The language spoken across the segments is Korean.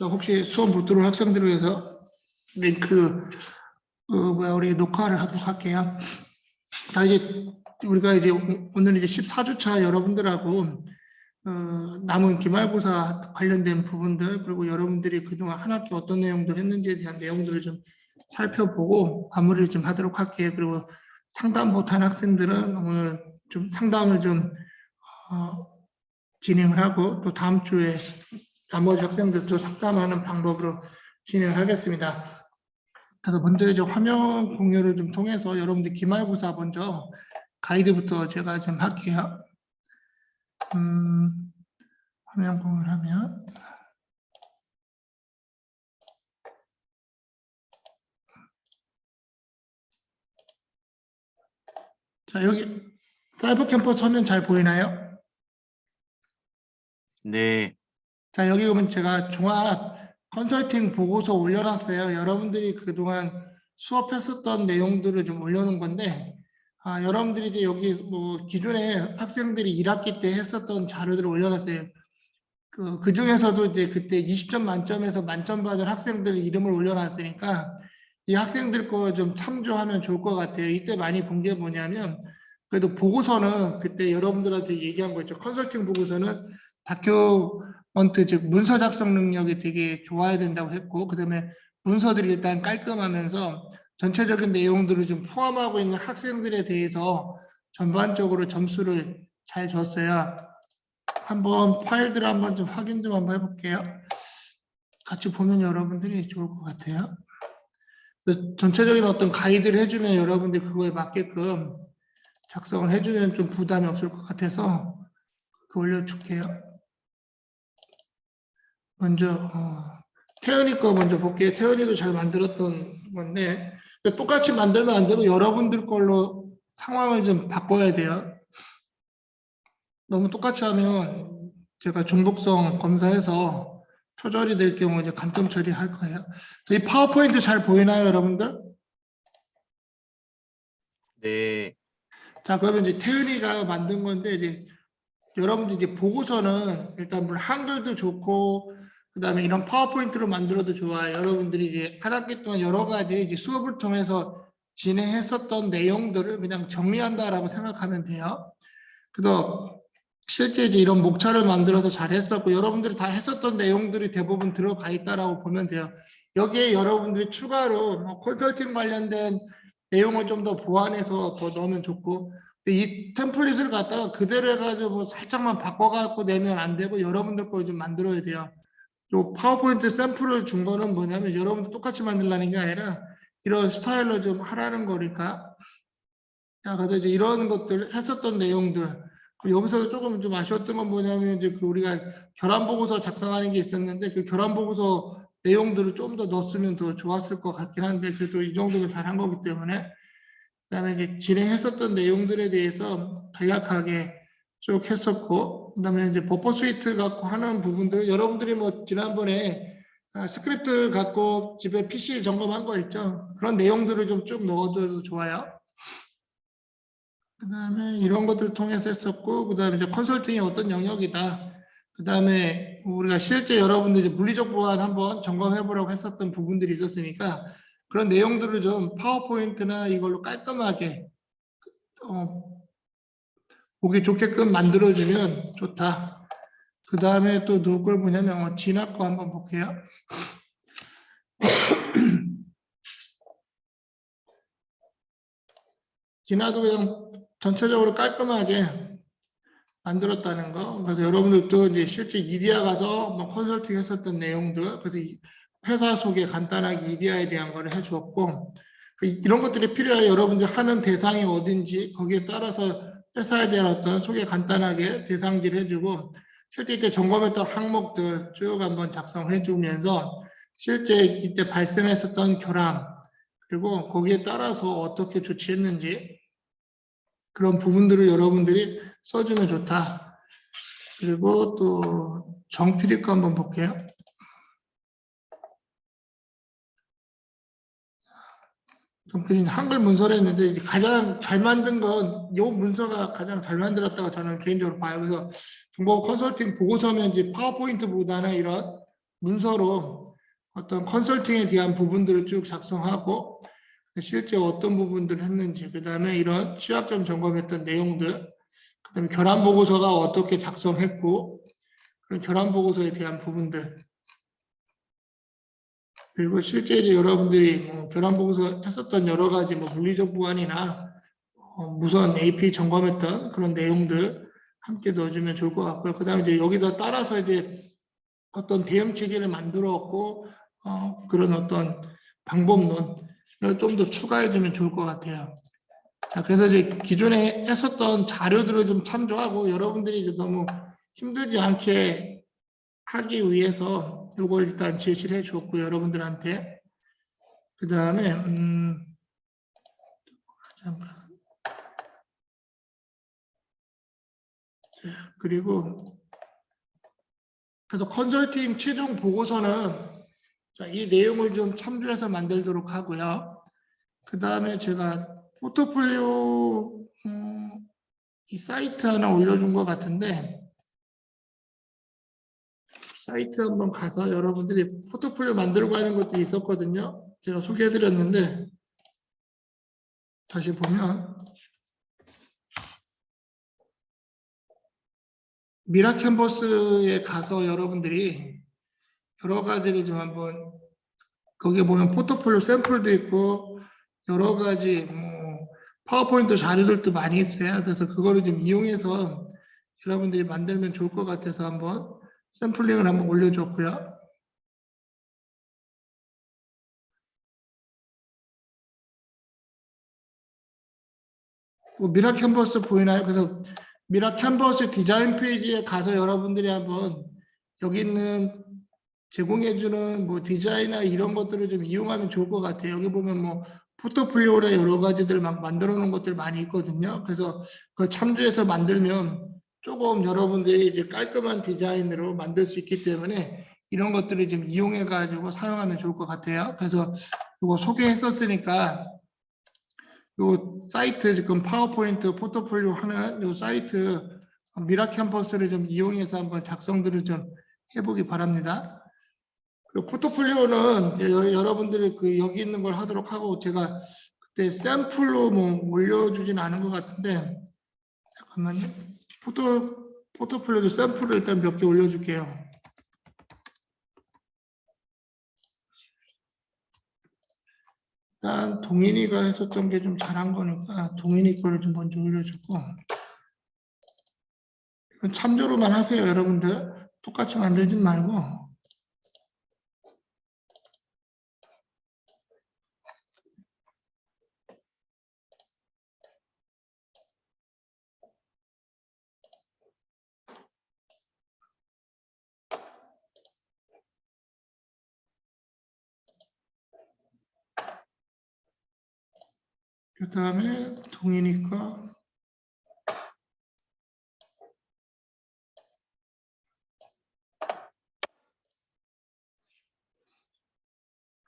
혹시 수업 못 들어온 학생들을 위해서 링크 어, 뭐야 우리 녹화를 하도록 할게요. 다 이제 우리가 이제 오늘 이제 14주차 여러분들하고 어, 남은 기말고사 관련된 부분들 그리고 여러분들이 그동안 한 학기 어떤 내용들 했는지에 대한 내용들을 좀 살펴보고 마무리를 좀 하도록 할게요. 그리고 상담 못한 학생들은 오늘 좀 상담을 좀 어, 진행을 하고 또 다음 주에 나머지 학생들도 상담하는 방법으로 진행을 하겠습니다. 그래서 먼저 이제 화면 공유를 좀 통해서 여러분들 기말고사 먼저 가이드부터 제가 좀 할게요. 음, 화면 공유를 하면 자 여기 사이버 캠퍼스 화면 잘 보이나요? 네, 자 여기 보면 제가 종합 컨설팅 보고서 올려놨어요. 여러분들이 그동안 수업했었던 내용들을 좀 올려놓은 건데 아, 여러분들이 이제 여기 뭐 기존에 학생들이 1학기 때 했었던 자료들을 올려놨어요. 그, 그 중에서도 이제 그때 20점 만점에서 만점 받은 학생들 이름을 올려놨으니까 이 학생들 거 좀 참조하면 좋을 것 같아요. 이때 많이 본 게 뭐냐면 그래도 보고서는 그때 여러분들한테 얘기한 거 있죠. 컨설팅 보고서는 다큐 먼트 즉 문서 작성 능력이 되게 좋아야 된다고 했고 그다음에 문서들이 일단 깔끔하면서 전체적인 내용들을 좀 포함하고 있는 학생들에 대해서 전반적으로 점수를 잘 줬어요. 한번 파일들 한번 좀 확인 좀 한번 해볼게요. 같이 보면 여러분들이 좋을 것 같아요. 그래서 전체적인 어떤 가이드를 해주면 여러분들이 그거에 맞게끔 작성을 해주면 좀 부담이 없을 것 같아서 그 올려줄게요. 먼저 어, 태연이 거 먼저 볼게요. 태연이도 잘 만들었던 건데 똑같이 만들면 안 되고 여러분들 걸로 상황을 좀 바꿔야 돼요. 너무 똑같이 하면 제가 중복성 검사해서 표절이 될 경우 이제 감점 처리할 거예요. 이 파워포인트 잘 보이나요, 여러분들? 네, 자, 그러면 이제 태은이가 만든 건데 이제 여러분들 이제 보고서는 일단 한글도 좋고 그 다음에 이런 파워포인트로 만들어도 좋아요. 여러분들이 이제 한 학기 동안 여러 가지 이제 수업을 통해서 진행했었던 내용들을 그냥 정리한다라고 생각하면 돼요. 그래서 실제 이제 이런 목차를 만들어서 잘 했었고 여러분들이 다 했었던 내용들이 대부분 들어가 있다라고 보면 돼요. 여기에 여러분들이 추가로 뭐 컨설팅 관련된 내용을 좀 더 보완해서 더 넣으면 좋고 이 템플릿을 갖다가 그대로 해가지고 뭐 살짝만 바꿔갖고 내면 안 되고 여러분들 걸 좀 만들어야 돼요. 요 파워포인트 샘플을 준 거는 뭐냐면 여러분들 똑같이 만들라는 게 아니라 이런 스타일로 좀 하라는 거니까. 자 그래서 이제 이런 것들 했었던 내용들. 그리고 여기서 조금 좀 아쉬웠던 건 뭐냐면 이제 그 우리가 결함 보고서 작성하는 게 있었는데 그 결함 보고서 내용들을 좀 더 넣었으면 더 좋았을 것 같긴 한데 그래도 이 정도면 잘한 거기 때문에. 그다음에 이제 진행했었던 내용들에 대해서 간략하게 쭉 했었고 그다음에 이제 버퍼 스위트 갖고 하는 부분들 여러분들이 뭐 지난번에 아, 스크립트 갖고 집에 PC 점검한 거 있죠? 그런 내용들을 좀 쭉 넣어도 좋아요. 그 다음에 이런 것들 통해서 했었고 그 다음에 이제 컨설팅이 어떤 영역이다. 그 다음에 우리가 실제 여러분들 이제 물리적 보안 한번 점검해 보라고 했었던 부분들이 있었으니까 그런 내용들을 좀 파워포인트나 이걸로 깔끔하게 어, 보기 좋게끔 만들어주면 좋다. 그 다음에 또 누구 걸 보냐면 어, 진학 거 한번 볼게요. 진화도 그냥 전체적으로 깔끔하게 만들었다는 거. 그래서 여러분들도 이제 실제 이디야 가서 뭐 컨설팅 했었던 내용들, 그래서 이 회사 소개 간단하게 이디야에 대한 거를 해주었고, 그 이런 것들이 필요해요. 여러분들 하는 대상이 어딘지 거기에 따라서 회사에 대한 어떤 소개 간단하게 대상지를 해주고, 실제 이때 점검했던 항목들 쭉 한번 작성해 주면서 실제 이때 발생했었던 결함, 그리고 거기에 따라서 어떻게 조치했는지 그런 부분들을 여러분들이 써주면 좋다. 그리고 또 정필이 거 한번 볼게요. 정필이 한글 문서를 했는데 가장 잘 만든 건 이 문서가 가장 잘 만들었다고 저는 개인적으로 봐요. 그래서 중국 컨설팅 보고서면 이제 파워포인트보다는 이런 문서로 어떤 컨설팅에 대한 부분들을 쭉 작성하고 실제 어떤 부분들을 했는지 그 다음에 이런 취약점 점검했던 내용들 그 다음에 결함 보고서가 어떻게 작성했고 그런 결함 보고서에 대한 부분들 그리고 실제 이제 여러분들이 뭐 결함 보고서 했었던 여러 가지 뭐 물리적 보안이나 어, 무선 AP 점검했던 그런 내용들 함께 넣어주면 좋을 것 같고요. 그 다음에 이제 여기다 따라서 이제 어떤 대응 체계를 만들었고 어, 그런 어떤 방법론을 좀 더 추가해주면 좋을 것 같아요. 자, 그래서 이제 기존에 했었던 자료들을 좀 참조하고 여러분들이 이제 너무 힘들지 않게 하기 위해서 이걸 일단 제시를 해 주었고 여러분들한테 그 다음에 음 잠깐 자, 그리고 그래서 컨설팅 최종 보고서는 자, 이 내용을 좀 참조해서 만들도록 하고요. 그 다음에 제가 포트폴리오 음, 이 사이트 하나 올려준 것 같은데 사이트 한번 가서 여러분들이 포트폴리오 만들고 하는 것도 있었거든요. 제가 소개해드렸는데 다시 보면 미라 캔버스에 가서 여러분들이 여러 가지를 좀 한번 거기에 보면 포트폴리오 샘플도 있고 여러 가지 뭐 파워포인트 자료들도 많이 있어요. 그래서 그거를 좀 이용해서 여러분들이 만들면 좋을 것 같아서 한번 샘플링을 한번 올려줬고요. 뭐 미라 캔버스 보이나요? 그래서 미라 캔버스 디자인 페이지에 가서 여러분들이 한번 여기 있는 제공해주는 뭐 디자인이나 이런 것들을 좀 이용하면 좋을 것 같아요. 여기 보면 뭐 포트폴리오나 여러 가지들 막 만들어 놓은 것들 많이 있거든요. 그래서 그 참조해서 만들면 조금 여러분들이 이제 깔끔한 디자인으로 만들 수 있기 때문에 이런 것들을 좀 이용해 가지고 사용하면 좋을 것 같아요. 그래서 이거 소개했었으니까 요 사이트 지금 파워포인트 포트폴리오 하는 요 사이트 미라 캠퍼스를 좀 이용해서 한번 작성들을 좀 해보기 바랍니다. 그리고 포트폴리오는 여러분들이 그 여기 있는 걸 하도록 하고 제가 그때 샘플로 뭐 올려주진 않은 것 같은데 잠깐만요. 포토 포트폴리오 샘플을 일단 몇 개 올려줄게요. 일단 동인이가 했었던 게 좀 잘한 거니까 동인이 거를 좀 먼저 올려주고. 참조로만 하세요 여러분들. 똑같이 만들지 말고 그 다음에 동인이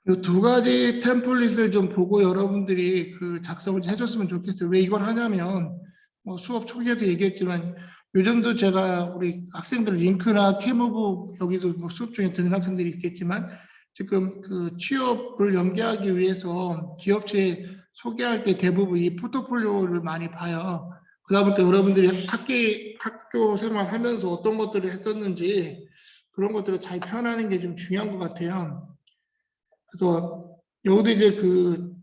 거이두 가지 템플릿을 좀 보고 여러분들이 그 작성을 좀 해줬으면 좋겠어요. 왜 이걸 하냐면 뭐 수업 초기에도 얘기했지만 요즘도 제가 우리 학생들 링크나 캐무브 여기도 뭐 수업 중에 듣는 학생들이 있겠지만 지금 그 취업을 연계하기 위해서 기업체 소개할 때 대부분 이 포트폴리오를 많이 봐요. 그다음부터 여러분들이 학기 학교 생활 하면서 어떤 것들을 했었는지 그런 것들을 잘 표현하는 게 좀 중요한 것 같아요. 그래서 여기도 이제 그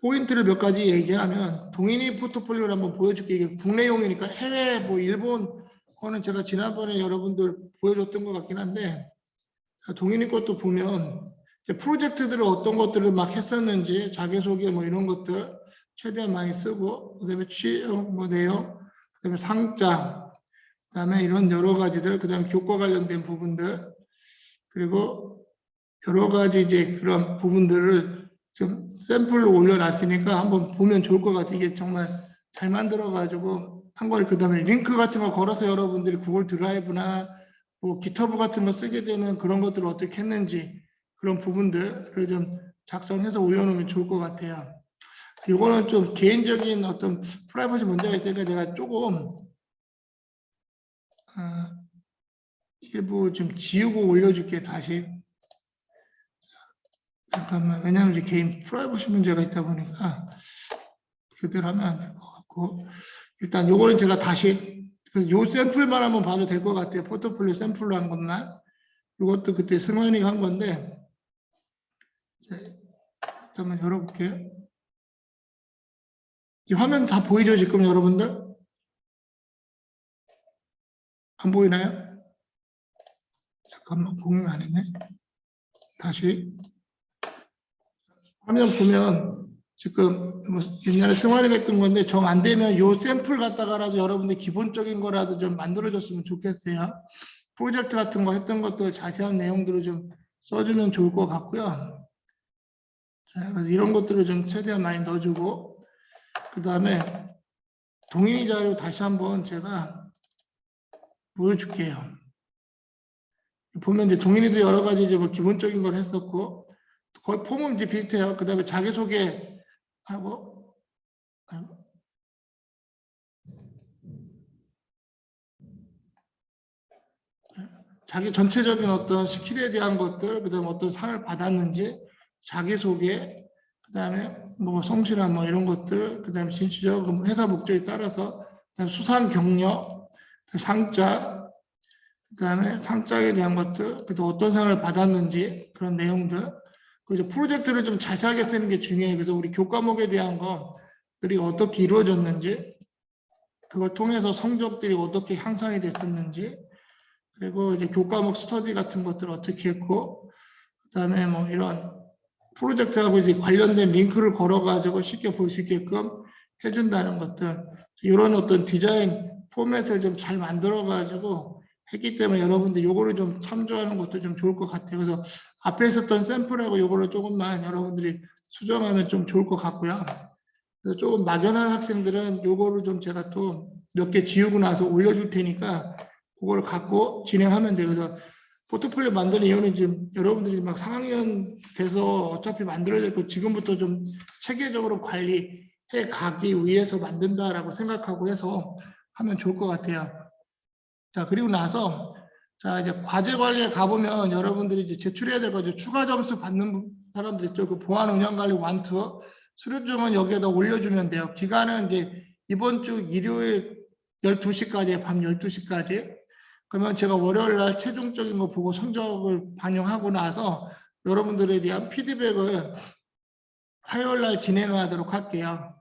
포인트를 몇 가지 얘기하면 동인이 포트폴리오를 한번 보여줄게 이게 국내용이니까 해외 뭐 일본 거는 제가 지난번에 여러분들 보여줬던 것 같긴 한데 자, 동인이 것도 보면 프로젝트들을 어떤 것들을 막 했었는지 자기소개 뭐 이런 것들 최대한 많이 쓰고 그다음에 취업 뭐 내용 그다음에 상장 그다음에 이런 여러 가지들 그다음에 교과 관련된 부분들 그리고 여러 가지 이제 그런 부분들을 좀 샘플로 올려놨으니까 한번 보면 좋을 것 같아요. 이게 정말 잘 만들어가지고 한 거를 그 다음에 링크 같은 거 걸어서 여러분들이 구글 드라이브나 뭐 기터브 같은 거 쓰게 되면 그런 것들을 어떻게 했는지 그런 부분들을 좀 작성해서 올려놓으면 좋을 것 같아요. 이거는 좀 개인적인 어떤 프라이버시 문제가 있으니까 내가 조금 아, 일부 좀 지우고 올려줄게 다시. 잠깐만 왜냐하면 이제 개인 프라이버시 문제가 있다 보니까 그대로 하면 안 될 것 같고 일단 요거는 제가 다시 그래서 요 샘플만 한번 봐도 될 것 같아요. 포트폴리오 샘플로 한 것만. 이것도 그때 승환이가 한 건데 자, 잠깐만 열어볼게요. 이 화면 다 보이죠 지금 여러분들? 안 보이나요? 잠깐만 공유 안 했네. 다시 화면 보면 지금 뭐 옛날에 승환이가 했던 건데 정 안 되면 요 샘플 갖다가라도 여러분들 기본적인 거라도 좀 만들어줬으면 좋겠어요. 프로젝트 같은 거 했던 것들 자세한 내용들을 좀 써주면 좋을 것 같고요. 이런 것들을 좀 최대한 많이 넣어주고 그 다음에 동인이 자료 다시 한번 제가 보여줄게요. 보면 이제 동인이도 여러 가지 이제 뭐 기본적인 걸 했었고 거의 폼은 이제 비슷해요. 그 다음에 자기소개 하고. 자기 전체적인 어떤 스킬에 대한 것들, 그 다음에 어떤 상을 받았는지, 자기소개, 그 다음에 뭐 성실함 뭐 이런 것들, 그 다음에 진취적 그 회사 목적에 따라서 수상 경력, 상장, 그 다음에 상장에 대한 것들, 그다음 어떤 상을 받았는지 그런 내용들, 그래서 프로젝트를 좀 자세하게 쓰는 게 중요해요. 그래서 우리 교과목에 대한 것들이 어떻게 이루어졌는지, 그걸 통해서 성적들이 어떻게 향상이 됐었는지, 그리고 이제 교과목 스터디 같은 것들을 어떻게 했고, 그 다음에 뭐 이런 프로젝트하고 이제 관련된 링크를 걸어가지고 쉽게 볼 수 있게끔 해준다는 것들, 이런 어떤 디자인 포맷을 좀 잘 만들어가지고 했기 때문에 여러분들 요거를 좀 참조하는 것도 좀 좋을 것 같아요. 그래서 앞에 있었던 샘플하고 요거를 조금만 여러분들이 수정하면 좀 좋을 것 같고요. 그래서 조금 막연한 학생들은 요거를 좀 제가 또 몇 개 지우고 나서 올려줄 테니까 그걸 갖고 진행하면 돼요. 그래서 포트폴리오 만드는 이유는 지금 여러분들이 막 4학년 돼서 어차피 만들어야 될거 지금부터 좀 체계적으로 관리해 가기 위해서 만든다라고 생각하고 해서 하면 좋을 것 같아요. 자, 그리고 나서 자, 이제 과제 관리에 가보면 여러분들이 이제 제출해야 될 거죠. 추가 점수 받는 사람들 있죠. 그 보안 운영 관리 완투 수료증은 여기에다 올려주면 돼요. 기간은 이제 이번 주 일요일 12시까지, 밤 12시까지. 그러면 제가 월요일 날 최종적인 거 보고 성적을 반영하고 나서 여러분들에 대한 피드백을 화요일 날 진행하도록 할게요.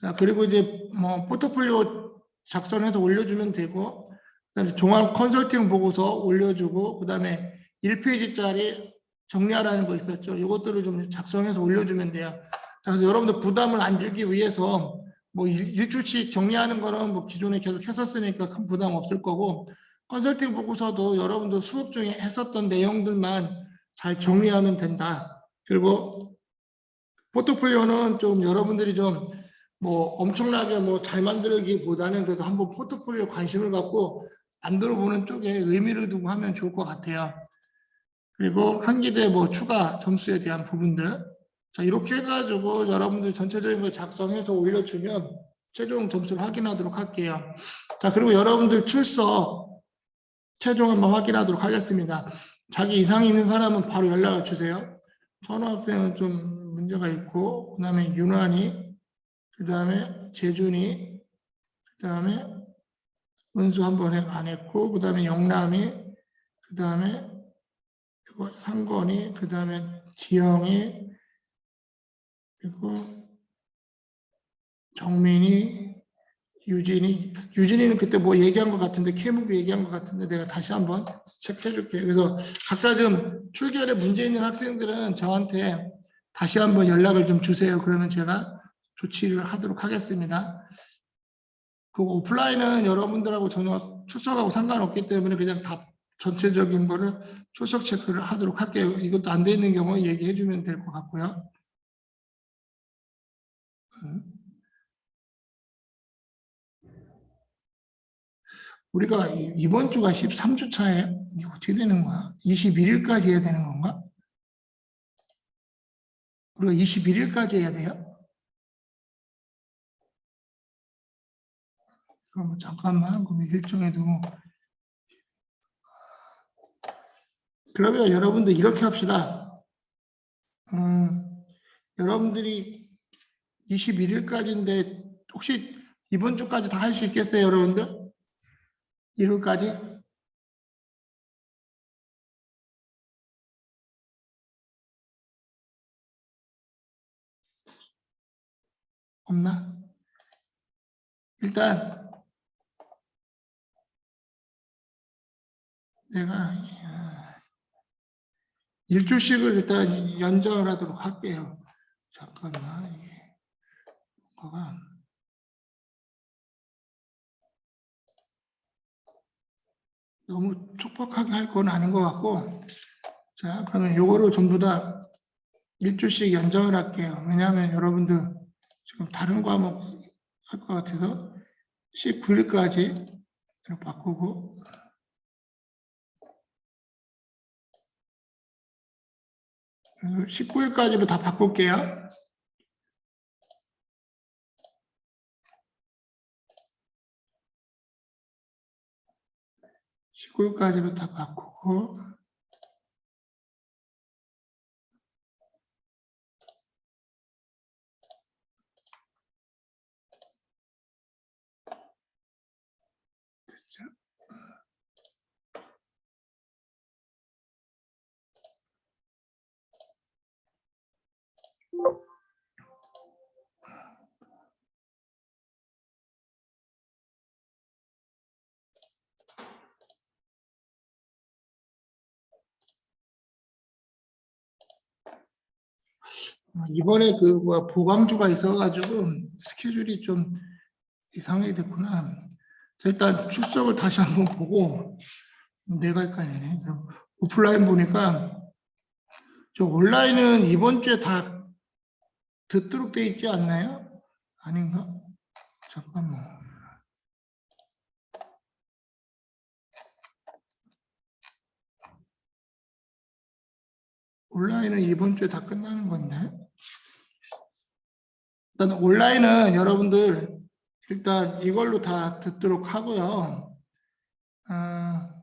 자, 그리고 이제 뭐 포트폴리오 작성해서 올려주면 되고, 그다음에 종합 컨설팅 보고서 올려주고, 그다음에 1페이지짜리 정리하라는 거 있었죠. 이것들을 좀 작성해서 올려주면 돼요. 자, 그래서 여러분들 부담을 안 주기 위해서 뭐 일- 일주씩 정리하는 거는 뭐 기존에 계속 했었으니까 큰 부담 없을 거고, 컨설팅 보고서도 여러분들 수업 중에 했었던 내용들만 잘 정리하면 된다. 그리고 포트폴리오는 좀 여러분들이 좀 뭐 엄청나게 뭐 잘 만들기보다는 그래도 한번 포트폴리오 관심을 갖고 만들어 보는 쪽에 의미를 두고 하면 좋을 것 같아요. 그리고 한기대 뭐 추가 점수에 대한 부분들. 자, 이렇게 해가지고 여러분들 전체적인 걸 작성해서 올려주면 최종 점수를 확인하도록 할게요. 자, 그리고 여러분들 출석 최종 한번 확인하도록 하겠습니다. 자기 이상이 있는 사람은 바로 연락을 주세요. 천호 학생은 좀 문제가 있고, 그 다음에 윤환이, 그 다음에 재준이, 그 다음에 은수 한번안 했고, 그 다음에 영남이, 그 다음에 이거 상건이, 그 다음에 지영이, 그리고 정민이, 유진이, 유진이는 그때 뭐 얘기한 것 같은데, 케무비 얘기한 것 같은데, 내가 다시 한번 체크해 줄게요. 그래서 각자 좀 출결에 문제 있는 학생들은 저한테 다시 한번 연락을 좀 주세요. 그러면 제가 조치를 하도록 하겠습니다. 그 오프라인은 여러분들하고 전혀 출석하고 상관없기 때문에 그냥 다 전체적인 거를 출석 체크를 하도록 할게요. 이것도 안 돼 있는 경우 얘기해 주면 될 것 같고요. 음. 우리가 이- 이번 주가 13주 차에 어떻게 되는 거야? 21일까지 해야 되는 건가? 우리가 21일까지 해야 돼요? 그럼 잠깐만 그럼 일정에도 그러면 여러분들 이렇게 합시다. 음, 여러분들이 21일까지인데 혹시 이번 주까지 다 할 수 있겠어요, 여러분들? 일요일까지? 없나? 일단 내가 아, 일주씩을 일단 연장을 하도록 할게요. 잠깐만 이게 뭔가가 너무 촉박하게 할 건 아닌 것 같고 자 그러면 요거를 전부 다 일주씩 연장을 할게요. 왜냐하면 여러분들 지금 다른 과목 할 것 같아서 19일까지 이렇게 바꾸고 그래서 19일까지로 다 바꿀게요. 시골까지로 다 바꾸고 이번에 그 뭐야 보강주가 있어가지고 스케줄이 좀 이상하게 됐구나. 자, 일단 출석을 다시 한번 보고 내가 헷갈리네. 오프라인 보니까 저 온라인은 이번 주에 다 듣도록 돼 있지 않나요? 아닌가? 잠깐만. 온라인은 이번 주에 다 끝나는 건데. 일단 온라인은 여러분들 일단 이걸로 다 듣도록 하고요. 아,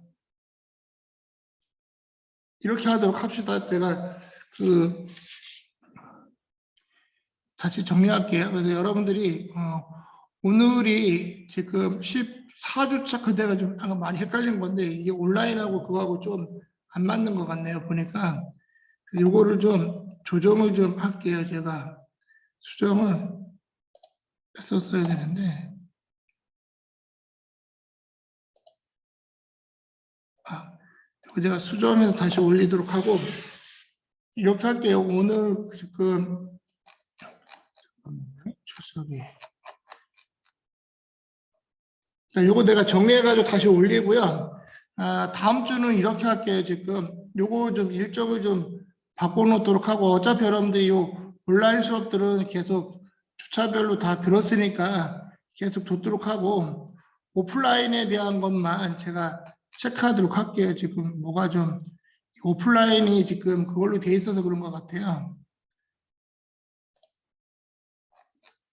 이렇게 하도록 합시다. 제가 그 다시 정리할게요. 그래서 여러분들이 어, 오늘이 지금 14주차 그대가 좀 많이 헷갈린 건데 이게 온라인하고 그거하고 좀 안 맞는 것 같네요. 보니까 요거를 좀 조정을 좀 할게요. 제가 수정을 했었어야 되는데 아, 제가 수정해서 다시 올리도록 하고 이렇게 할게요. 오늘 지금 잠깐만요. 출석이 자, 요거 내가 정리해가지고 다시 올리고요. 아, 다음 주는 이렇게 할게요. 지금 요거 좀 일정을 좀 바꿔놓도록 하고 어차피 여러분들이 요 온라인 수업들은 계속 주차별로 다 들었으니까 계속 듣도록 하고 오프라인에 대한 것만 제가 체크하도록 할게요. 지금 뭐가 좀 오프라인이 지금 그걸로 돼 있어서 그런 것 같아요.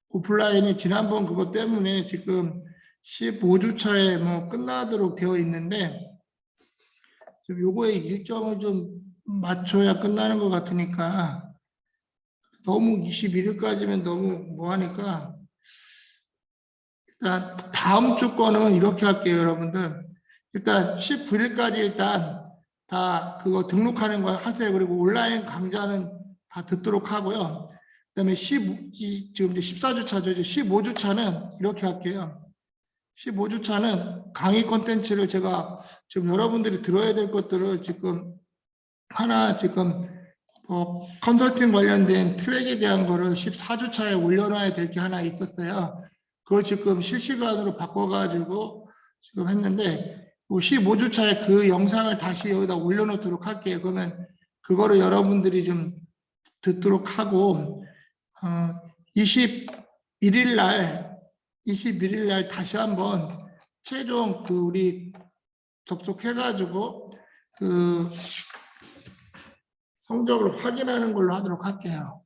오프라인이 지난번 그것 때문에 지금 15주차에 뭐 끝나도록 되어 있는데 지금 요거에 일정을 좀 맞춰야 끝나는 것 같으니까 너무 21일까지면 너무 뭐하니까. 일단 다음 주 거는 이렇게 할게요 여러분들. 일단 19일까지 일단 다 그거 등록하는 거 하세요. 그리고 온라인 강좌는 다 듣도록 하고요. 그 다음에 15, 이, 지금 이제 14주차죠. 이제 15주차는 이렇게 할게요. 15주차는 강의 콘텐츠를 제가 지금 여러분들이 들어야 될 것들을 지금 하나 지금 뭐 컨설팅 관련된 트랙에 대한 거를 14주차에 올려놔야 될 게 하나 있었어요. 그걸 지금 실시간으로 바꿔가지고 지금 했는데 15주차에 그 영상을 다시 여기다 올려놓도록 할게요. 그러면 그거를 여러분들이 좀 듣도록 하고 어, 21일 날 21일 날 다시 한번 최종 그 우리 접속해가지고 그 성적을 확인하는 걸로 하도록 할게요.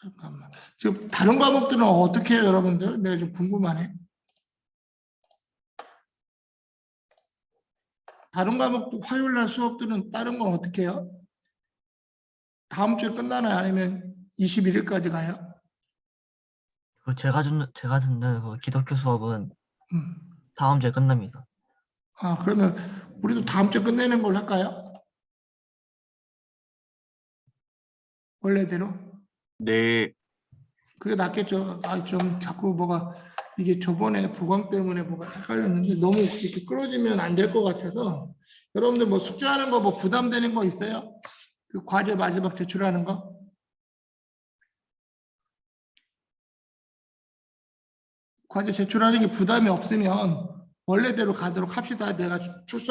잠깐만. 지금 다른 과목들은 어떻게 해요, 여러분들? 내가 좀 궁금하네. 다른 과목도 화요일 날 수업들은 다른 건 어떻게 해요? 다음 주에 끝나나요? 아니면 21일까지 가요? 그 제가 듣는 제가 듣는 그 기독교 수업은 음. 다음 주에 끝납니다. 아, 그러면 우리도 다음 주에 끝내는 걸로 할까요? 원래대로? 네. 그게 낫겠죠. 아, 좀 자꾸 뭐가 이게 저번에 보강 때문에 뭐가 헷갈렸는데 너무 이렇게 끌어지면 안 될 것 같아서 여러분들 뭐 숙제하는 거 뭐 부담되는 거 있어요? 그 과제 마지막 제출하는 거? 과제 제출하는 게 부담이 없으면 원래대로 가도록 합시다. 내가 출석